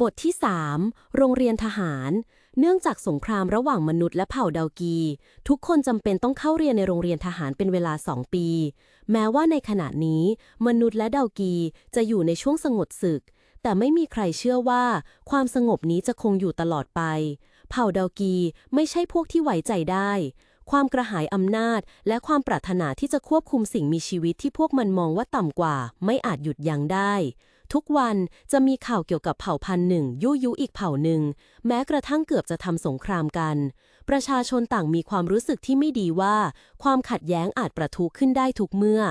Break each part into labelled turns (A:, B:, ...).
A: บทที่ 3 โรงเรียนทหาร เนื่องจากสงครามระหว่างมนุษย์และเผ่าดาวกี ทุกคนจำเป็นต้องเข้าเรียนในโรงเรียนทหารเป็นเวลา2ปี แม้ว่าในขณะนี้ มนุษย์และดาวกีจะอยู่ในช่วงสงบศึก แต่ไม่มีใครเชื่อว่า ความสงบนี้จะคงอยู่ตลอดไป เผ่าดาวกีไม่ใช่พวกที่ไว้ใจได้ ความกระหายอำนาจ และความปรารถนาที่จะควบคุมสิ่งมีชีวิตที่พวกมันมองว่าต่ำกว่า ไม่อาจหยุดยั้งได้ ทุกวันจะมีข่าวเกี่ยวกับเผ่าพันธุ์หนึ่งยุยุอีกเผ่าหนึ่ง แม้กระทั่งเกือบจะทำสงครามกัน ประชาชนต่างมีความรู้สึกที่ไม่ดีว่า ความขัดแย้งอาจประทุขึ้นได้ทุกเมื่อ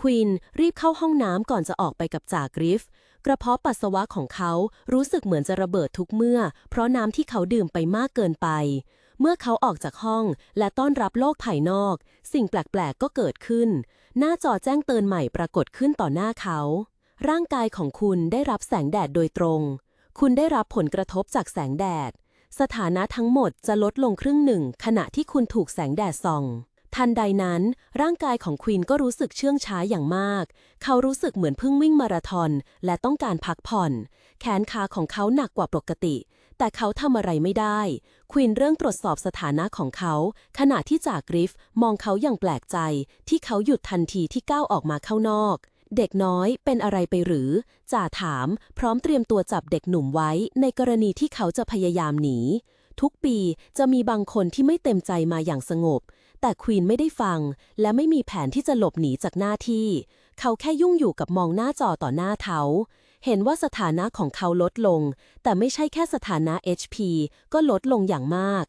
A: ควีนรีบเข้าห้องน้ำก่อนจะออกไปกับจากริฟ กระเพาะปัสสาวะของเขารู้สึกเหมือนจะระเบิดทุกเมื่อ เพราะน้ำที่เขาดื่มไปมากเกินไป เมื่อเขาออกจากห้องและต้อนรับโลกภายนอก สิ่งแปลกๆก็เกิดขึ้น หน้าจอแจ้งเตือนใหม่ปรากฏขึ้นต่อหน้าเขา ร่างกายของคุณได้รับแสงแดดโดยตรง คุณได้รับผลกระทบจากแสงแดด สถานะทั้งหมดจะลดลงครึ่งหนึ่ง ขณะที่คุณถูกแสงแดดส่อง ทันใดนั้น ร่างกายของควีนก็รู้สึกเชื่องช้าอย่างมาก เขารู้สึกเหมือนเพิ่งวิ่งมาราธอนและต้องการพักผ่อน แขนขาของเขาหนักกว่าปกติ แต่เขาทำอะไรไม่ได้ ควีนเริ่มตรวจสอบสถานะของเขา ขณะที่จากกริฟมองเขาอย่างแปลกใจ ที่เขาหยุดทันทีที่ก้าวออกมาเข้านอก เด็กน้อยเป็นอะไรไปหรือ จ่าถามพร้อมเตรียมตัวจับเด็กหนุ่มไว้ในกรณีที่เขาจะพยายามหนี ทุกปีจะมีบางคนที่ไม่เต็มใจมาอย่างสงบ แต่ควีนไม่ได้ฟัง และไม่มีแผนที่จะหลบหนีจากหน้าที่ เขาแค่ยุ่งอยู่กับมองหน้าจอต่อหน้าเขาเห็นว่าสถานะของเขาลดลง แต่ไม่ใช่แค่สถานะ HP ก็ลดลงอย่างมาก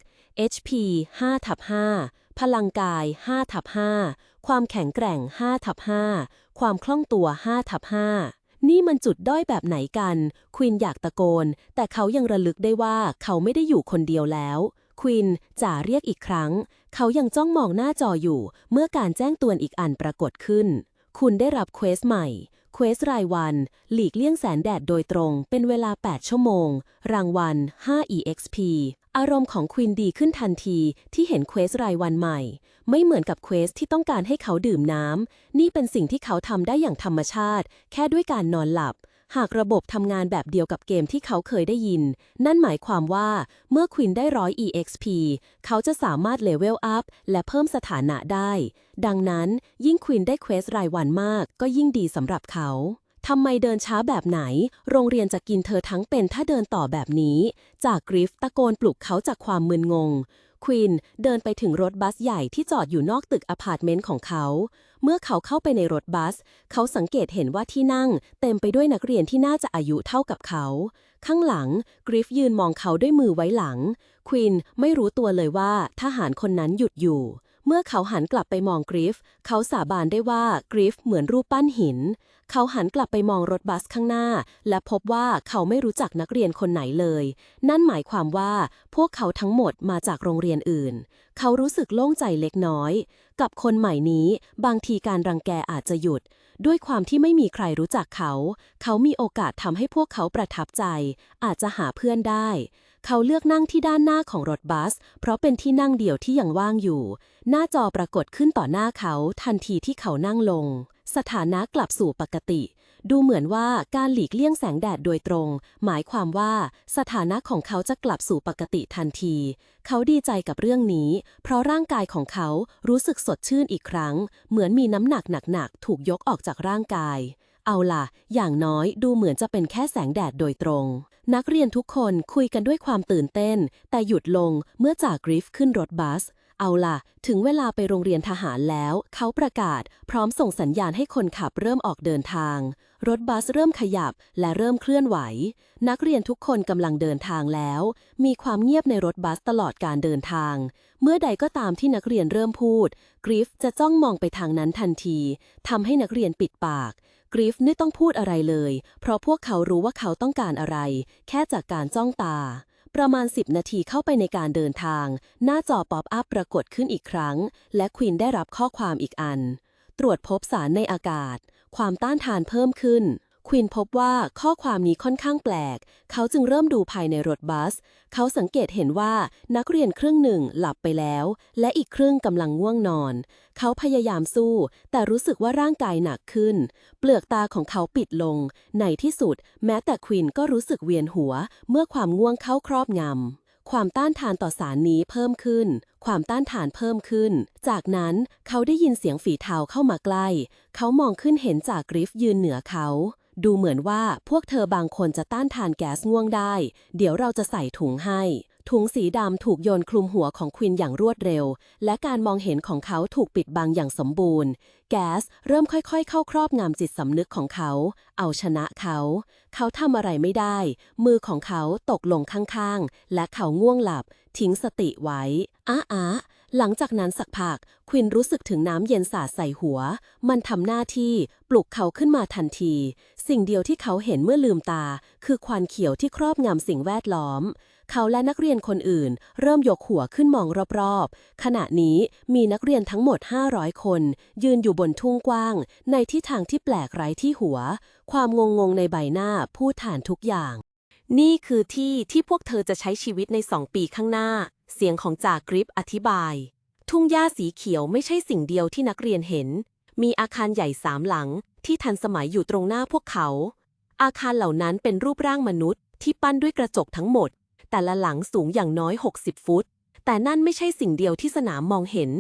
A: HP 5ทับ5พลังกาย5ทับ5ความแข็งแกร่ง5ทับ5 ความคล่องตัว5ทับ5นี่มันจุดด้อยแบบไหนกัน ควินอยากตะโกน แต่เขายังระลึกได้ว่าเขาไม่ได้อยู่คนเดียวแล้ว ควินจ่าเรียกอีกครั้ง เขายังจ้องมองหน้าจออยู่ เมื่อการแจ้งเตือนอีกอันปรากฏขึ้น คุณได้รับเควสใหม่ เควสรายวัน หลีกเลี่ยงแสงแดดโดยตรง เป็นเวลา 8 ชั่วโมง รางวัล 5 EXP อารมณ์ของควินดีขึ้นทันทีที่เห็นเควสรายวันใหม่ ไม่เหมือนกับเควสที่ต้องการให้เขาดื่มน้ำ นี่เป็นสิ่งที่เขาทำได้อย่างธรรมชาติ แค่ด้วยการนอนหลับ หากระบบทำงานแบบเดียวกับเกมที่เขาเคยได้ยิน นั่นหมายความว่าเมื่อควินได้ร้อย EXP เขาจะสามารถเลเวลอัพและเพิ่มสถานะได้ ดังนั้นยิ่งควินได้เควสรายวันมากก็ยิ่งดีสำหรับเขาทำไมเดินช้าแบบไหน โรงเรียนจะกินเธอทั้งเป็นถ้าเดินต่อแบบนี้ จากกริฟตะโกนปลุกเขาจากความมึนงง ควีนเดินไปถึงรถบัสใหญ่ที่จอดอยู่นอกตึกอพาร์ตเมนต์ของเขา เมื่อเขาเข้าไปในรถบัส เขาสังเกตเห็นว่าที่นั่ง เต็มไปด้วยนักเรียนที่น่าจะอายุเท่ากับเขา ข้างหลังกริฟยืนมองเขาด้วยมือไว้หลัง ควีนไม่รู้ตัวเลยว่าทหารคนนั้นหยุดอยู่ เมื่อเขาหันกลับไปมองกริฟ เขาสาบานได้ว่ากริฟเหมือนรูปปั้นหิน เขาหันกลับไปมองรถบัสข้างหน้า และพบว่าเขาไม่รู้จักนักเรียนคนไหนเลย นั่นหมายความว่าพวกเขาทั้งหมดมาจากโรงเรียนอื่น เขารู้สึกโล่งใจเล็กน้อย กับคนใหม่นี้ บางทีการรังแกอาจจะหยุด ด้วยความที่ไม่มีใครรู้จักเขา เขามีโอกาสทำให้พวกเขาประทับใจ อาจจะหาเพื่อนได้ เขาเลือกนั่งที่ด้านหน้าของรถบัส เพราะเป็นที่นั่งเดียวที่ยังว่างอยู่ หน้าจอปรากฏขึ้นต่อหน้าเขาทันทีที่เขานั่งลง สถานะกลับสู่ปกติ ดูเหมือนว่าการหลีกเลี่ยงแสงแดดโดยตรง หมายความว่าสถานะของเขาจะกลับสู่ปกติทันที เขาดีใจกับเรื่องนี้ เพราะร่างกายของเขารู้สึกสดชื่นอีกครั้ง เหมือนมีน้ำหนักหนักๆถูกยกออกจากร่างกาย เอาล่ะ อย่างน้อยดูเหมือนจะเป็นแค่แสงแดดโดยตรง นักเรียนทุกคนคุยกันด้วยความตื่นเต้น แต่หยุดลงเมื่อจากกริฟขึ้นรถบัส เอาล่ะ ถึงเวลาไปโรงเรียนทหารแล้ว เขาประกาศ พร้อมส่งสัญญาณให้คนขับเริ่มออกเดินทาง รถบัสเริ่มขยับและเริ่มเคลื่อนไหว นักเรียนทุกคนกำลังเดินทางแล้ว มีความเงียบในรถบัสตลอดการเดินทาง เมื่อใดก็ตามที่นักเรียนเริ่มพูด กริฟจะจ้องมองไปทางนั้นทันทีทำให้นักเรียนปิดปาก กริฟไม่ต้องพูดอะไรเลย เพราะพวกเขารู้ว่าเขาต้องการอะไร แค่จากการจ้องตา ประมาณ 10 นาทีเข้าไปในการเดินทาง หน้าจอป๊อปอัพปรากฏขึ้นอีกครั้ง และควินได้รับข้อความอีกอัน ตรวจพบสารในอากาศ ความต้านทานเพิ่มขึ้น ควินพบว่าข้อความนี้ค่อนข้างแปลก เขาจึงเริ่มดูภายในรถบัส เขาสังเกตเห็นว่านักเรียนครึ่งหนึ่งหลับไปแล้ว และอีกครึ่งกำลังง่วงนอน เขาพยายามสู้ แต่รู้สึกว่าร่างกายหนักขึ้น เปลือกตาของเขาปิดลง ในที่สุด แม้แต่ควินก็รู้สึกเวียนหัว เมื่อความง่วงเข้าครอบงำความต้านทานต่อสารนี้เพิ่มขึ้น ความต้านทานเพิ่มขึ้น จากนั้นเขาได้ยินเสียงฝีเท้าเข้ามาใกล้ เขามองขึ้นเห็นจากกริฟยืนเหนือเขา ดูเหมือนว่าพวกเธอบางคนจะต้านทานแก๊สง่วงได้ เดี๋ยวเราจะใส่ถุงให้ ถุงสีดำถูกโยนคลุมหัวของควินอย่างรวดเร็ว และการมองเห็นของเขาถูกปิดบังอย่างสมบูรณ์ แก๊สเริ่มค่อยๆ เข้าครอบงำจิตสำนึกของเขา เอาชนะเขา เขาทำอะไรไม่ได้ มือของเขาตกลงข้างๆ และเขาง่วงหลับ ทิ้งสติไว้อ้าอา หลังจากนั้นสักพักควินรู้สึกถึงน้ำเย็นสาดใส่หัว มันทำหน้าที่ปลุกเขาขึ้นมาทันที สิ่งเดียวที่เขาเห็นเมื่อลืมตา คือควันเขียวที่ครอบงำสิ่งแวดล้อม เขาและนักเรียนคนอื่น เริ่มยกหัวขึ้นมองรอบๆ ขณะนี้มีนักเรียนทั้งหมด 500 คน ยืนอยู่บนทุ่งกว้าง ในที่ทางที่แปลกไร้ที่หัว ความงงงๆในใบหน้าพูดฐานทุกอย่าง นี่คือที่ที่พวกเธอจะใช้ชีวิตในสองปีข้างหน้า เสียงของจากกริปอธิบาย ทุ่งหญ้าสีเขียวไม่ใช่สิ่งเดียวที่นักเรียนเห็น มีอาคารใหญ่สามหลังที่ทันสมัยอยู่ตรงหน้าพวกเขา อาคารเหล่านั้นเป็นรูปร่างมนุษย์ที่ปั้นด้วยกระจกทั้งหมด แต่ละหลังสูงอย่างน้อย 60 ฟุต แต่นั่นไม่ใช่สิ่งเดียวที่สนามมองเห็น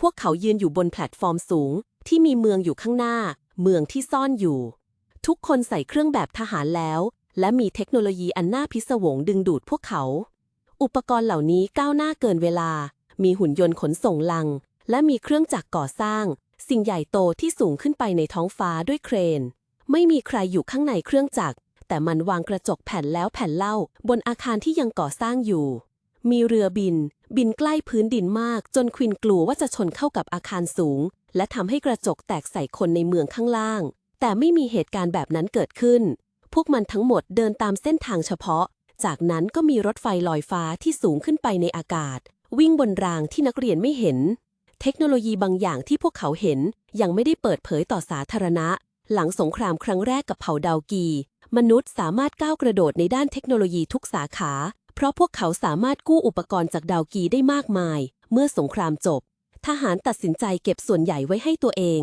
A: พวกเขายืนอยู่บนแพลตฟอร์มสูง ที่มีเมืองอยู่ข้างหน้า เมืองที่ซ่อนอยู่ ทุกคนใส่เครื่องแบบทหารแล้ว และมีเทคโนโลยีอันน่าพิศวงดึงดูดพวกเขา อุปกรณ์เหล่านี้ก้าวหน้าเกินเวลา มีหุ่นยนต์ขนส่งลัง และมีเครื่องจักรก่อสร้าง สิ่งใหญ่โตที่สูงขึ้นไปในท้องฟ้าด้วยเครน ไม่มีใครอยู่ข้างในเครื่องจักร แต่มันวางกระจกแผ่นแล้วแผ่นเล่า บนอาคารที่ยังก่อสร้างอยู่ มีเรือบิน บินใกล้พื้นดินมาก จนควินกลัวว่าจะชนเข้ากับอาคารสูง และทำให้กระจกแตกใส่คนในเมืองข้างล่าง แต่ไม่มีเหตุการณ์แบบนั้นเกิดขึ้น พวกมันทั้งหมดเดินตามเส้นทางเฉพาะ จากนั้นก็มีรถไฟลอยฟ้าที่สูงขึ้นไปในอากาศ วิ่งบนรางที่นักเรียนไม่เห็น เทคโนโลยีบางอย่างที่พวกเขาเห็น ยังไม่ได้เปิดเผยต่อสาธารณะ หลังสงครามครั้งแรกกับเผ่าดาวกี มนุษย์สามารถก้าวกระโดดในด้านเทคโนโลยีทุกสาขา เพราะพวกเขาสามารถกู้อุปกรณ์จากดาวกีได้มากมาย เมื่อสงครามจบ ทหารตัดสินใจเก็บส่วนใหญ่ไว้ให้ตัวเอง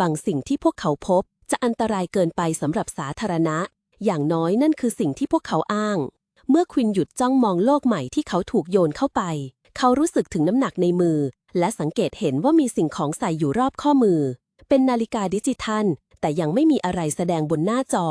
A: บางสิ่งที่พวกเขาพบจะอันตรายเกินไปสำหรับสาธารณะ อย่างน้อยนั่นคือสิ่งที่พวกเขาอ้าง เมื่อควินหยุดจ้องมองโลกใหม่ที่เขาถูกโยนเข้าไป เขารู้สึกถึงน้ำหนักในมือ และสังเกตเห็นว่ามีสิ่งของใส่อยู่รอบข้อมือ เป็นนาฬิกาดิจิทัล แต่ยังไม่มีอะไรแสดงบนหน้าจอ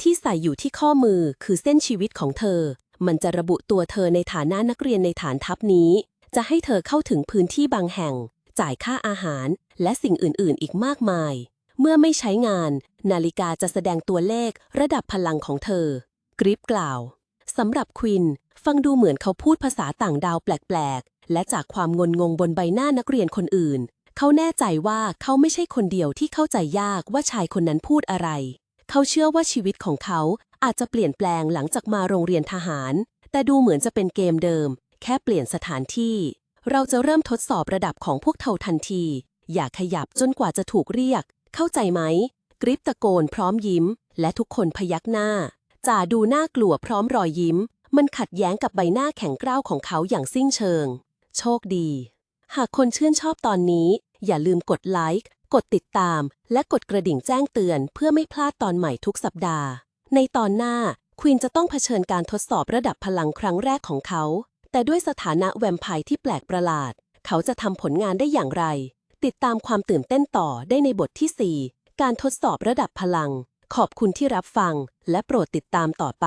A: ที่ใส่อยู่ที่ข้อมือคือเส้นชีวิตของเธอ มันจะระบุตัวเธอในฐานะนักเรียนในฐานทัพนี้ จะให้เธอเข้าถึงพื้นที่บางแห่ง จ่ายค่าอาหาร และสิ่งอื่นๆ อีกมากมาย เมื่อไม่ใช้งาน นาฬิกาจะแสดงตัวเลขระดับพลังของเธอ กริปกล่าว สำหรับควิน ฟังดูเหมือนเขาพูดภาษาต่างดาวแปลกๆ และจากความงนงงบนใบหน้านักเรียนคนอื่น เขาแน่ใจว่าเขาไม่ใช่คนเดียวที่เข้าใจยากว่าชายคนนั้นพูดอะไร เขาเชื่อว่าชีวิตของเขาอาจจะเปลี่ยนแปลงหลังจากมาโรงเรียนทหาร แต่ดูเหมือนจะเป็นเกมเดิม แค่เปลี่ยนสถานที่ เราจะเริ่มทดสอบระดับของพวกเธอทันที อย่าขยับจนกว่าจะถูกเรียก เข้าใจไหม กริปตะโกนพร้อมยิ้ม และทุกคนพยักหน้า จ่าดูน่ากลัวพร้อมรอยยิ้ม มันขัดแย้งกับใบหน้าแข็งกร้าวของเขาอย่างสิ้นเชิง โชคดี หากคนชื่นชอบตอนนี้ อย่าลืมกดไลค์ กดติดตาม และกดกระดิ่งแจ้งเตือน เพื่อไม่พลาดตอนใหม่ทุกสัปดาห์ ในตอนหน้าควีนจะต้องเผชิญการทดสอบระดับพลังครั้งแรกของเขา แต่ด้วยสถานะแวมไพร์ที่แปลกประหลาด เขาจะทำผลงานได้อย่างไร ติดตามความตื่นเต้นต่อได้ในบทที่ 4 การทดสอบระดับพลัง ขอบคุณที่รับฟัง และโปรดติดตามต่อไป